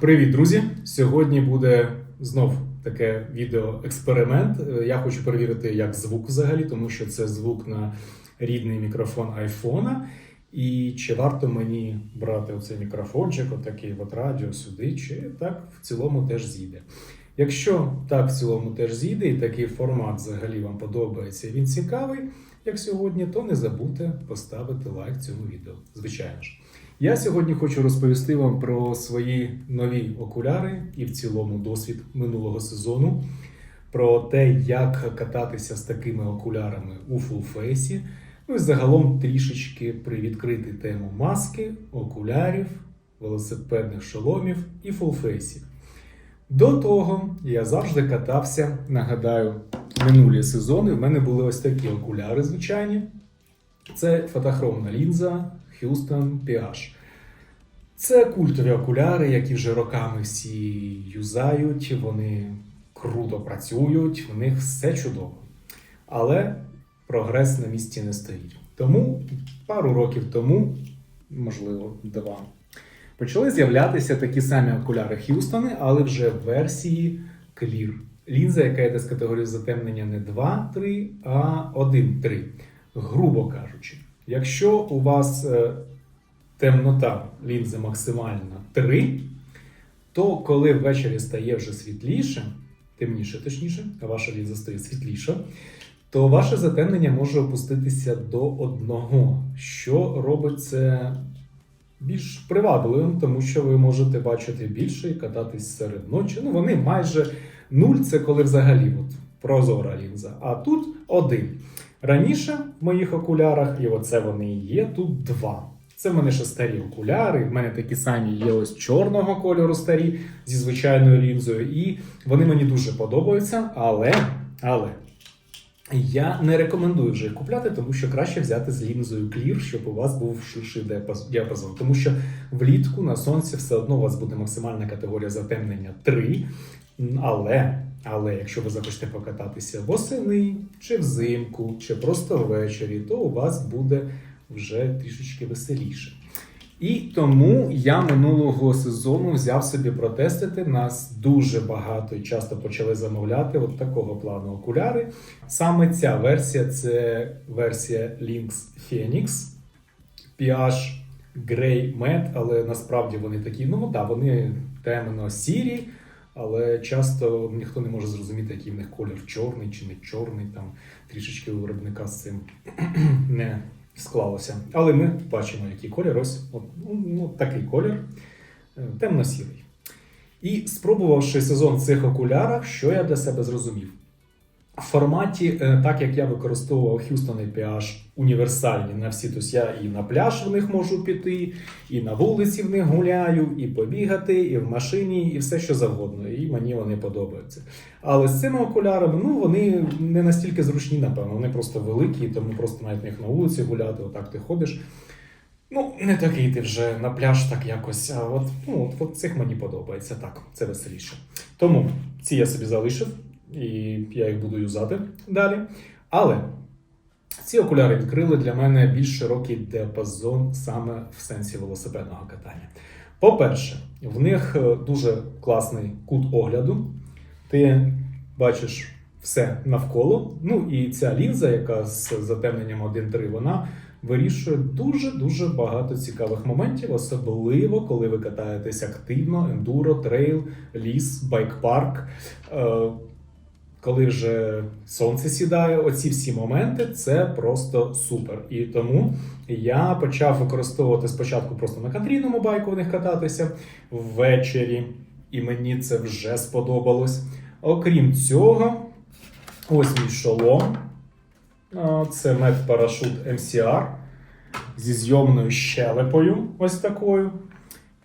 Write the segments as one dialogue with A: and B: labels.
A: Привіт, друзі! Сьогодні буде знов таке відео-експеримент. Е, Я хочу перевірити, як звук взагалі, тому що це звук на рідний мікрофон айфона. І чи варто мені брати оцей мікрофончик, отакий от радіо сюди, чи так в цілому теж зійде. Якщо так в цілому теж зійде, і такий формат взагалі вам подобається, і він цікавий, як сьогодні, то не забудьте поставити лайк цьому відео. Звичайно ж. Я сьогодні хочу розповісти вам про свої нові окуляри і в цілому досвід минулого сезону, про те, як кататися з такими окулярами у фулфейсі. Ну і загалом трішечки привідкрити тему маски, окулярів, велосипедних шоломів і фулфейсів. До того я завжди катався, нагадаю, минулі сезони. В мене були ось такі окуляри звичайні. Це фотохромна лінза Houston PH. Це культові окуляри, які вже роками всі юзають, вони круто працюють, в них все чудово. Але прогрес на місці не стоїть. Тому пару років тому, можливо, два, почали з'являтися такі самі окуляри Х'юстони, але вже в версії Clear. Лінза, яка йде з категорії затемнення не 2-3, а 1-3. Грубо кажучи, якщо у вас е, темнота лінзи максимальна 3, то коли ввечері стає вже світліше, темніше, точніше, а ваша лінза стає світліша, то ваше затемнення може опуститися до одного, що робить це більш привабливим, тому що ви можете бачити більше і кататись серед ночі. Ну, вони майже нуль, це коли взагалі от, прозора лінза. А тут один. Раніше в моїх окулярах, і оце вони є, тут два. Це в мене ще старі окуляри. В мене такі самі є ось чорного кольору старі зі звичайною лінзою. І вони мені дуже подобаються, але, але я не рекомендую вже їх купляти, тому що краще взяти з лінзою Clear, щоб у вас був ширший діапазон. Тому що влітку на сонці все одно у вас буде максимальна категорія затемнення 3. Але, але якщо ви захочете покататися восени, чи взимку, чи просто ввечері, то у вас буде вже трішечки веселіше. І тому я минулого сезону взяв собі протестити. Нас дуже багато і часто почали замовляти от такого плану окуляри. Саме ця версія це версія Lynx Phoenix PH Grey Matte, але насправді вони такі, ну так, вони темно-сірі, але часто ніхто не може зрозуміти, який в них колір чорний чи не чорний. Там трішечки у виробника з цим не склалося. Але ми бачимо, який колір. Ось от, ну, ну, такий колір, е, темно-сірий. І спробувавши сезон цих окулярах, що я для себе зрозумів. В форматі, е, так як я використовував Houston PH універсальні на всі, тобто я і на пляж в них можу піти, і на вулиці в них гуляю, і побігати, і в машині, і все що завгодно. І мені вони подобаються. Але з цими окулярами, ну вони не настільки зручні, напевно, вони просто великі, тому просто навіть них на вулиці гуляти, отак ти ходиш. Ну, не такий ти вже на пляж так якось. А от, ну, от, от цих мені подобається так, це веселіше. Тому ці я собі залишив, і я їх буду юзати далі. Але ці окуляри відкрили для мене більш широкий діапазон саме в сенсі велосипедного катання. По-перше, в них е, дуже класний кут огляду. Ти бачиш все навколо. Ну і ця лінза, яка з затемненням 1.3, вона вирішує дуже дуже багато цікавих моментів, особливо коли ви катаєтесь активно, ендуро, трейл, ліс, байк-парк. Коли вже сонце сідає, оці всі моменти це просто супер. І тому я почав використовувати спочатку просто на контрійному байку в них кататися ввечері, і мені це вже сподобалось. Окрім цього, ось мій шолом. Це Med Parachute MCR зі зйомною щелепою, ось такою.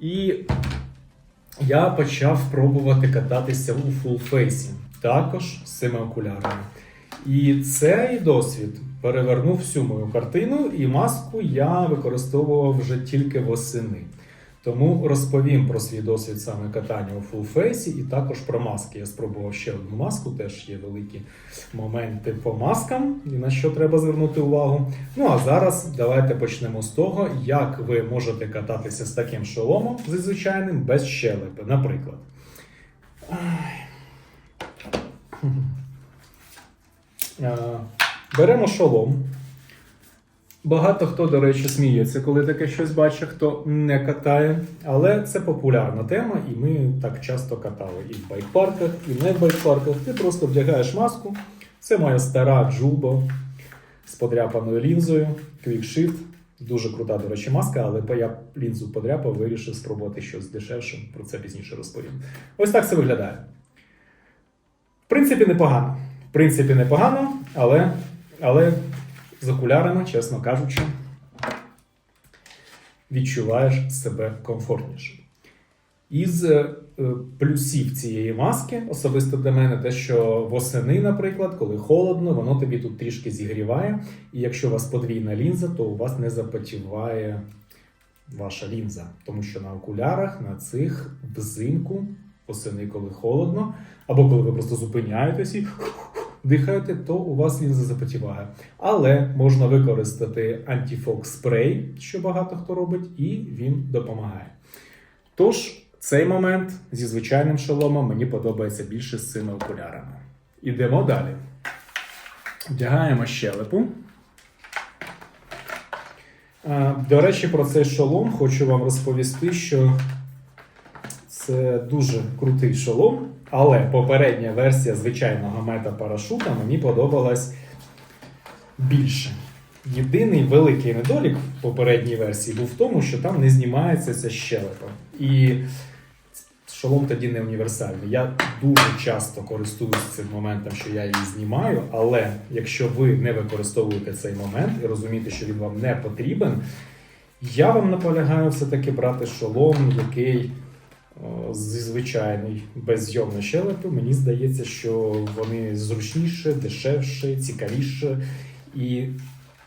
A: І я почав пробувати кататися у фулфейсі, також з цими окулярами. І цей досвід перевернув всю мою картину, і маску я використовував вже тільки восени. Тому розповім про свій досвід саме катання у фулфейсі і також про маски. Я спробував ще одну маску, теж є великі моменти по маскам, і на що треба звернути увагу. Ну а зараз давайте почнемо з того, як ви можете кататися з таким шоломом, зі звичайним, без щелепи. Наприклад. Ай. Беремо шолом. Багато хто, до речі, сміється, коли таке щось бачить, хто не катає. Але це популярна тема, і ми так часто катали і в байкпарках, і не в байкпарках. Ти просто вдягаєш маску. Це моя стара джулбо з подряпаною лінзою, Quick Shift. Дуже крута, до речі, маска, але я лінзу подряпав, вирішив спробувати щось дешевше. Про це пізніше розповім. Ось так це виглядає. В принципі, непогано. В принципі, непогано, але, але з окулярами, чесно кажучи, відчуваєш себе комфортніше. Із е, плюсів цієї маски, особисто для мене, те, що восени, наприклад, коли холодно, воно тобі тут трішки зігріває. І якщо у вас подвійна лінза, то у вас не запотіває ваша лінза. Тому що на окулярах, на цих взимку, восени, коли холодно, або коли ви просто зупиняєтесь і дихаєте, то у вас лінза запотіває. Але можна використати антифок спрей, що багато хто робить, і він допомагає. Тож, цей момент зі звичайним шоломом мені подобається більше з цими окулярами. Ідемо далі. Вдягаємо щелепу. До речі, про цей шолом хочу вам розповісти, що це дуже крутий шолом, але попередня версія звичайного мета-парашута мені подобалась більше. Єдиний великий недолік в попередній версії був в тому, що там не знімається ця щелепа. І шолом тоді не універсальний. Я дуже часто користуюся цим моментом, що я її знімаю, але якщо ви не використовуєте цей момент і розумієте, що він вам не потрібен, я вам наполягаю все-таки брати шолом, який зі звичайний без зйомної щелепи. Мені здається, що вони зручніше, дешевше, цікавіше і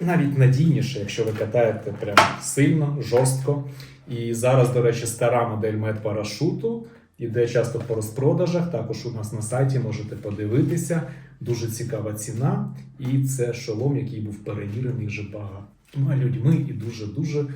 A: навіть надійніше, якщо ви катаєте прям сильно, жорстко. І зараз, до речі, стара модель медпарашуту іде часто по розпродажах. Також у нас на сайті можете подивитися. Дуже цікава ціна. І це шолом, який був перевірений вже багатьма людьми і дуже-дуже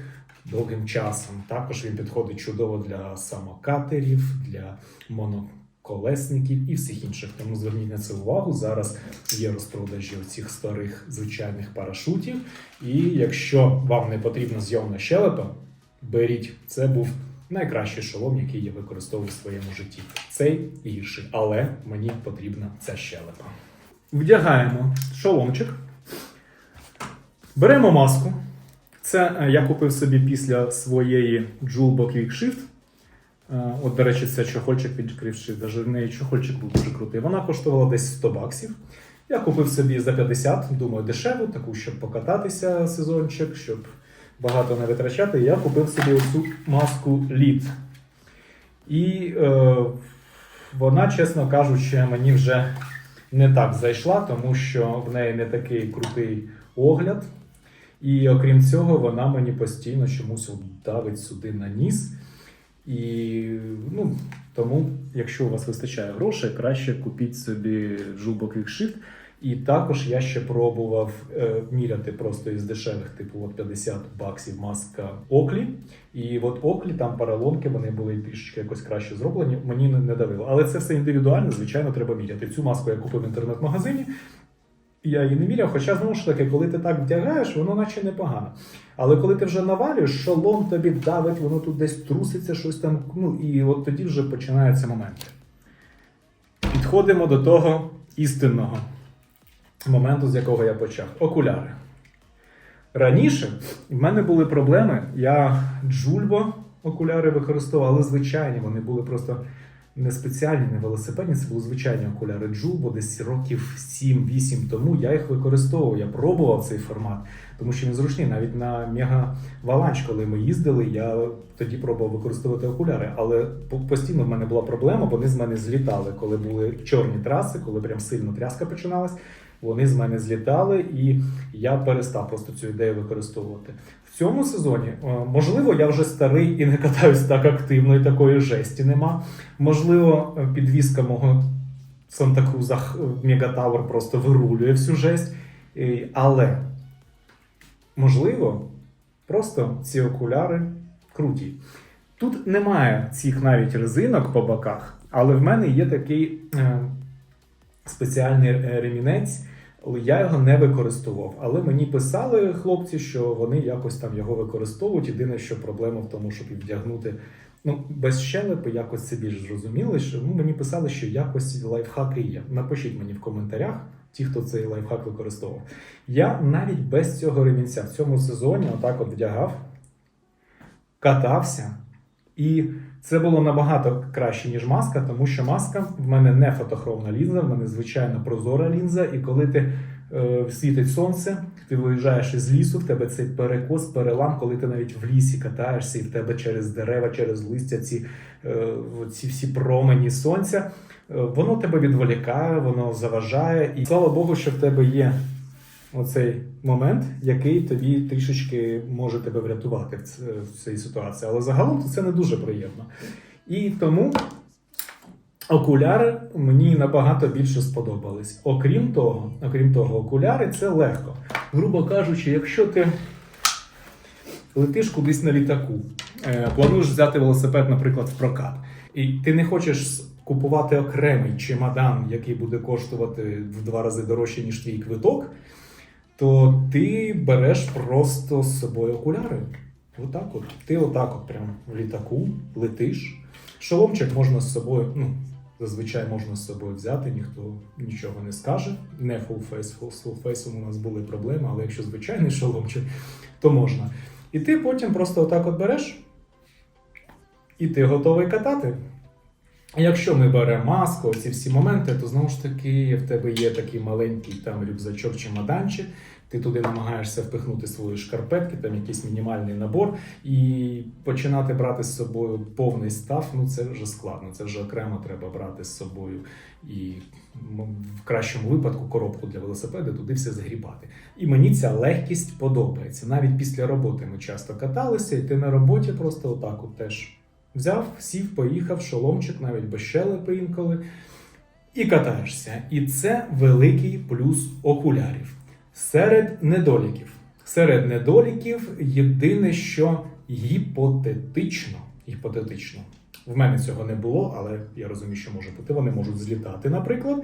A: довгим часом. Також він підходить чудово для самокатерів, для моноколесників і всіх інших. Тому зверніть на це увагу. Зараз є розпродажі цих старих звичайних парашутів. І якщо вам не потрібна зйомна щелепа, беріть. Це був найкращий шолом, який я використовував в своєму житті. Цей гірший, але мені потрібна ця щелепа. Вдягаємо шоломчик, беремо маску. Це е, я купив собі після своєї Julbo Quick Shift. Е, От, до речі, це чохольчик від Quick даже в неї чохольчик був дуже крутий. Вона коштувала десь 100 баксів. Я купив собі за 50, думаю, дешеву, таку, щоб покататися сезончик, щоб багато не витрачати. Я купив собі оцю маску лід. І е, вона, чесно кажучи, мені вже не так зайшла, тому що в неї не такий крутий огляд. І окрім цього, вона мені постійно чомусь давить сюди на ніс. І ну, тому, якщо у вас вистачає грошей, краще купіть собі Jumbo Quick І також я ще пробував е, міряти просто із дешевих, типу от 50 баксів маска Оклі. І от Оклі, там паралонки, вони були трішечки якось краще зроблені, мені не давило. Але це все індивідуально, звичайно, треба міряти. Цю маску я купив в інтернет-магазині. Я її не міряв, хоча знову ж таки, коли ти так вдягаєш, воно наче непогано. Але коли ти вже навалюєш, шолом тобі давить, воно тут десь труситься, щось там. Ну і от тоді вже починаються моменти. Підходимо до того істинного моменту, з якого я почав. Окуляри. Раніше в мене були проблеми. Я джульбо окуляри використовував, але звичайні, вони були просто не спеціальні, не велосипедні, це були звичайні окуляри Джубо, десь років 7-8 тому я їх використовував, я пробував цей формат, тому що він зручний. Навіть на Мега Валанч, коли ми їздили, я тоді пробував використовувати окуляри, але по- постійно в мене була проблема, вони з мене злітали, коли були чорні траси, коли прям сильно тряска починалась. Вони з мене злітали, і я перестав просто цю ідею використовувати. В цьому сезоні, е, можливо, я вже старий і не катаюсь так активно, і такої жесті нема. Можливо, е, підвізка мого Санта-Круза Мегатауер просто вирулює всю жесть. Але, можливо, просто ці окуляри круті. Тут немає цих навіть резинок по боках, але в мене є такий е, спеціальний е, ремінець. Я його не використовував, але мені писали хлопці, що вони якось там його використовують. Єдине, що проблема в тому, щоб вдягнути ну, без щелепи, якось це більш зрозуміло. Що ну, мені писали, що якось лайфхаки є. Напишіть мені в коментарях, ті, хто цей лайфхак використовував. Я навіть без цього ремінця в цьому сезоні отак от вдягав, катався. І це було набагато краще, ніж маска, тому що маска в мене не фотохромна лінза, в мене звичайна прозора лінза. І коли ти е, світить сонце, ти виїжджаєш із лісу, в тебе цей перекос, перелам, коли ти навіть в лісі катаєшся, і в тебе через дерева, через листя ці, е, ці всі промені сонця. е, Воно тебе відволікає, воно заважає. І слава Богу, що в тебе є оцей момент, який тобі трішечки може тебе врятувати в, цій ситуації. Але загалом це не дуже приємно. І тому окуляри мені набагато більше сподобались. Окрім того, окрім того, окуляри це легко. Грубо кажучи, якщо ти летиш кудись на літаку, е, плануєш взяти велосипед, наприклад, в прокат, і ти не хочеш купувати окремий чемодан, який буде коштувати в два рази дорожче, ніж твій квиток, то ти береш просто з собою окуляри. Отак от. Ти отак от прям в літаку летиш. Шоломчик можна з собою, ну, зазвичай можна з собою взяти, ніхто нічого не скаже. Не full, з face у нас були проблеми, але якщо звичайний шоломчик, то можна. І ти потім просто отак от береш, і ти готовий катати. Якщо ми беремо маску, ці всі моменти, то знову ж таки в тебе є такий маленький там рюкзачок чемоданчик, ти туди намагаєшся впихнути свої шкарпетки, там якийсь мінімальний набор, і починати брати з собою повний став, ну це вже складно. Це вже окремо треба брати з собою і в кращому випадку коробку для велосипеда туди все загрібати. І мені ця легкість подобається. Навіть після роботи ми часто каталися, і ти на роботі просто отак от теж взяв, сів, поїхав, шоломчик, навіть без щелепи інколи, і катаєшся. І це великий плюс окулярів. Серед недоліків. Серед недоліків єдине, що гіпотетично, гіпотетично. В мене цього не було, але я розумію, що може бути. Вони можуть злітати, наприклад.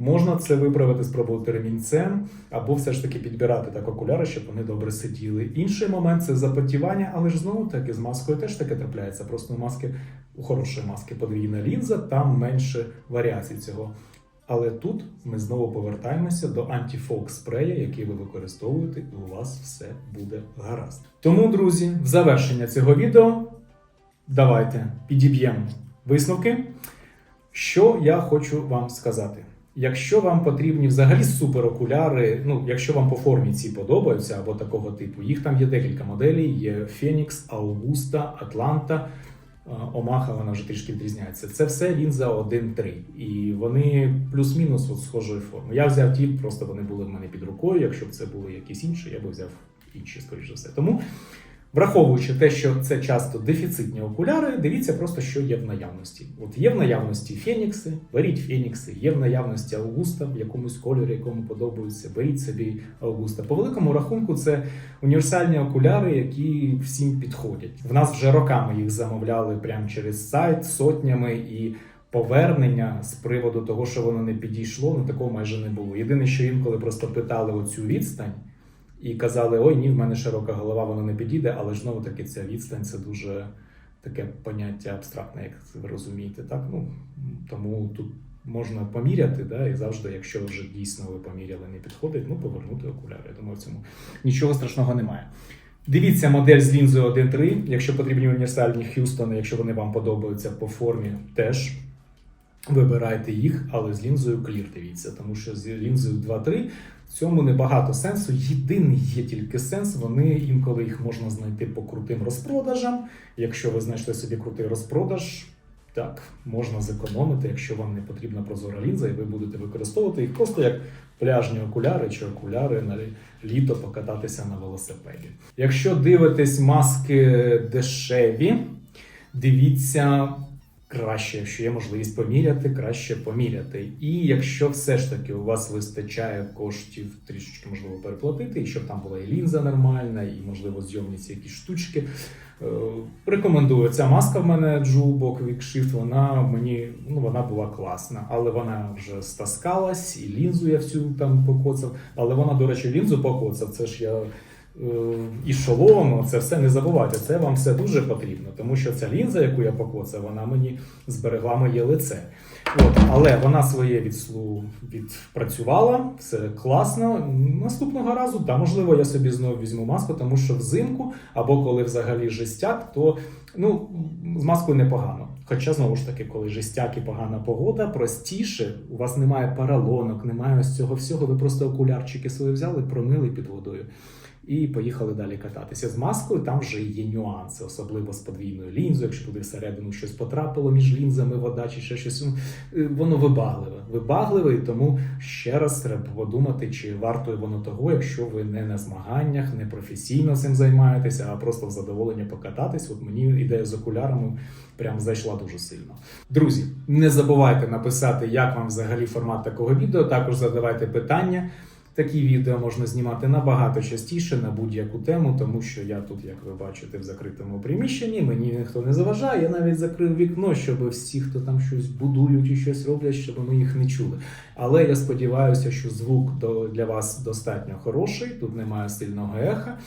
A: Можна це виправити, спробувати ремінцем, або все ж таки підбирати так окуляри, щоб вони добре сиділи. Інший момент це запотівання, але ж знову таки з маскою теж таке трапляється. Просто у маски, у хорошої маски подвійна лінза, там менше варіацій цього. Але тут ми знову повертаємося до антифок спрея, який ви використовуєте, і у вас все буде гаразд. Тому, друзі, в завершення цього відео давайте підіб'ємо висновки. Що я хочу вам сказати? Якщо вам потрібні взагалі суперокуляри, ну якщо вам по формі ці подобаються або такого типу, їх там є декілька моделей: є Phoenix, Augusta, Atlanta, е, Омаха, вона вже трішки відрізняється. Це все лінза 1.3. І вони плюс-мінус от схожої форми. Я взяв ті, просто вони були в мене під рукою. Якщо б це були якісь інші, я б взяв інші, скоріш за все. Тому Враховуючи те, що це часто дефіцитні окуляри, дивіться просто, що є в наявності. От є в наявності Фенікси, беріть Фенікси, є в наявності Аугуста в якомусь кольорі, якому подобаються, беріть собі Аугуста. По великому рахунку, це універсальні окуляри, які всім підходять. В нас вже роками їх замовляли прямо через сайт сотнями і. Повернення з приводу того, що воно не підійшло, ну такого майже не було. Єдине, що інколи просто питали оцю відстань, і казали: ой, ні, в мене широка голова, воно не підійде, але знову таки ця відстань це дуже таке поняття абстрактне, як ви розумієте. Так? Ну, тому тут можна поміряти, да, і завжди, якщо вже дійсно ви поміряли, не підходить, ну повернути окуляри. Я думаю, в цьому нічого страшного немає. Дивіться модель з лінзою 1.3, якщо потрібні універсальні Х'юстони, якщо вони вам подобаються по формі, теж вибирайте їх, але з лінзою Clear дивіться, тому що з лінзою 2.3 в цьому небагато сенсу. Єдиний є тільки сенс. Вони інколи їх можна знайти по крутим розпродажам. Якщо ви знайшли собі крутий розпродаж, Так, можна зекономити, якщо вам не потрібна прозора лінза, і ви будете використовувати їх просто як пляжні окуляри чи окуляри на літо покататися на велосипеді. Якщо дивитесь маски дешеві, дивіться краще, якщо є можливість поміряти, краще поміряти. І якщо все ж таки у вас вистачає коштів трішечки можливо переплатити, і щоб там була і лінза нормальна, і можливо зйомні ці якісь штучки. е, Рекомендую. Ця маска в мене Quick Shift, вона мені ну вона була класна, але вона вже стаскалась, і лінзу я всю там покоцав. Але вона, до речі, лінзу покоцав. Це ж я і шолом, це все не забувайте. Це вам все дуже потрібно, тому що ця лінза, яку я покоцав, вона мені зберегла моє лице. От, але вона своє відслу відпрацювала, все класно. Наступного разу, та можливо, я собі знову візьму маску, тому що взимку або коли взагалі жестяк, то ну з маскою непогано. Хоча знову ж таки, коли жестяк і погана погода, простіше, у вас немає паралонок, немає ось цього всього. Ви просто окулярчики свої взяли, промили під водою. І поїхали далі кататися з маскою. Там вже є нюанси, особливо з подвійною лінзою. Якщо туди всередину щось потрапило між лінзами, вода чи ще щось. ну, е, Воно вибагливе. Вибагливе, і тому ще раз треба подумати, чи варто воно того, якщо ви не на змаганнях, не професійно цим займаєтеся, а просто в задоволення покататись. От мені ідея з окулярами прям зайшла дуже сильно. Друзі, не забувайте написати, як вам взагалі формат такого відео. Також задавайте питання. Такі відео можна знімати набагато частіше на будь-яку тему, тому що я тут, як ви бачите, в закритому приміщенні. Мені ніхто не заважає. Я навіть закрив вікно, щоб всі, хто там щось будують і щось роблять, щоб ми їх не чули. Але я сподіваюся, що звук до, для вас достатньо хороший. Тут немає сильного еха.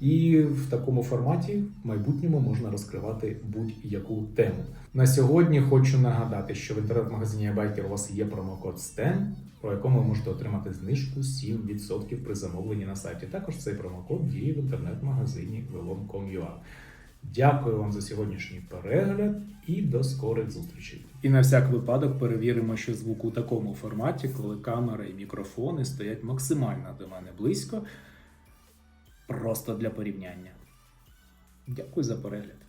A: І в такому форматі в майбутньому можна розкривати будь-яку тему. На сьогодні хочу нагадати, що в інтернет-магазині iBiker у вас є промокод STEM, про якому ви можете отримати знижку 7% при замовленні на сайті. Також цей промокод діє в інтернет-магазині velom.com.ua. Дякую вам за сьогоднішній перегляд і до скорих зустрічей. І на всяк випадок перевіримо, що звук у такому форматі, коли камера і мікрофони стоять максимально до мене близько. Просто для порівняння. Дякую за перегляд.